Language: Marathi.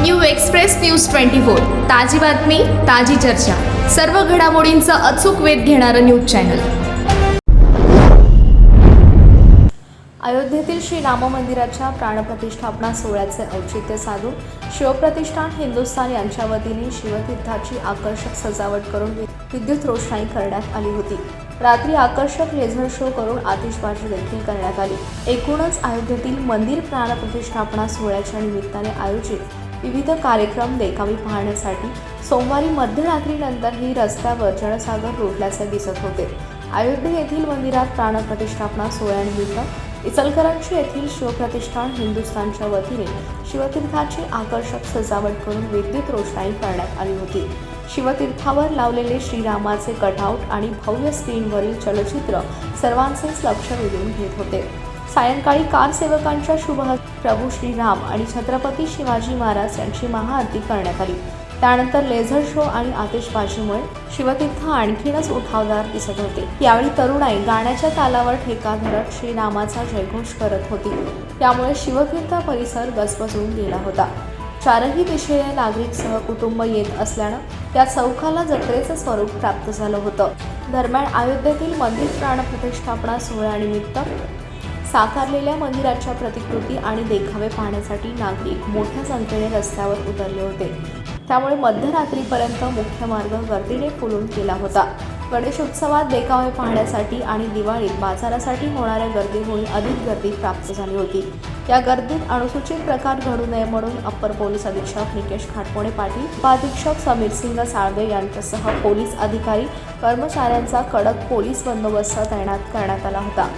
New express news twenty four. ताजी बातमी ताजी चर्चा. सर्व घडामोडींचा अचूक वेध घेणारं न्यूज चॅनल. अयोध्येतील श्री राम मंदिराच्या प्राणप्रतिष्ठापना सोहळ्याचे औचित्य साधून शिवप्रतिष्ठान हिंदुस्थान यांच्या वतीने शिवतीर्थाची आकर्षक सजावट करून विद्युत रोषणाई करण्यात आली होती. रात्री आकर्षक लेझर शो करून आतिषबाजी देखील करण्यात आली. एकूणच अयोध्येतील मंदिर प्राणप्रतिष्ठापना सोहळ्याच्या निमित्ताने आयोजित विविध कार्यक्रम देखावी पाहण्यासाठी सोमवारी मध्यरात्रीनंतर ही रस्त्यावर जनसागर रोडल्याचे दिसत होते. अयोध्ये येथील मंदिरात प्राणप्रतिष्ठापना सोहळ्यानिमित्त इचलकरंजी येथील शिवप्रतिष्ठान हिंदुस्थानच्या वतीने शिवतीर्थाची आकर्षक सजावट करून विद्युत रोषणाई करण्यात आली होती. शिवतीर्थावर लावलेले श्रीरामाचे कटआउट आणि भव्य स्क्रीनवरील चलचित्र सर्वांचेच लक्ष वेधून घेत होते. सायंकाळी कार सेवकांच्या शुभ प्रभू श्रीराम आणि छत्रपती शिवाजी महाराज यांची महाआरती करण्यात आली. त्यानंतर लेझर शो आणि आतिषबाजीमुळे शिवतीर्थ आणखीनच उठावदार दिसत होते. यावेळी तरुणाई गाण्याच्या तालावर ठेका धरत श्रीरामाचा जयघोष करत होती. त्यामुळे शिवतीर्थ परिसर गजबजून गेला होता. चारही दिशेने नागरिक सहकुटुंब येत असल्यानं त्या चौकाला जत्रेचं स्वरूप प्राप्त झालं होतं. दरम्यान अयोध्येतील मंदिर प्राणप्रतिष्ठापना सोहळ्यानिमित्त साकारलेल्या मंदिराच्या प्रतिकृती आणि देखावे पाहण्यासाठी नागरिक मोठ्या संख्येने रस्त्यावर उतरले होते. त्यामुळे मध्यरात्रीपर्यंत मुख्य मार्ग गर्दीने फुलून गेला होता. गणेशोत्सवात देखावे पाहण्यासाठी आणि दिवाळीत बाजारासाठी होणाऱ्या गर्दीमुळे अधिक गर्दी प्राप्त झाली होती. या गर्दीत अनुसूचित प्रकार घडू नये म्हणून अप्पर पोलीस अधीक्षक निकेश खाटपोणे पाटील उपाधीक्षक समीर सिंग साळवे यांच्यासह पोलीस अधिकारी कर्मचाऱ्यांचा कडक पोलीस बंदोबस्त तैनात करण्यात आला होता.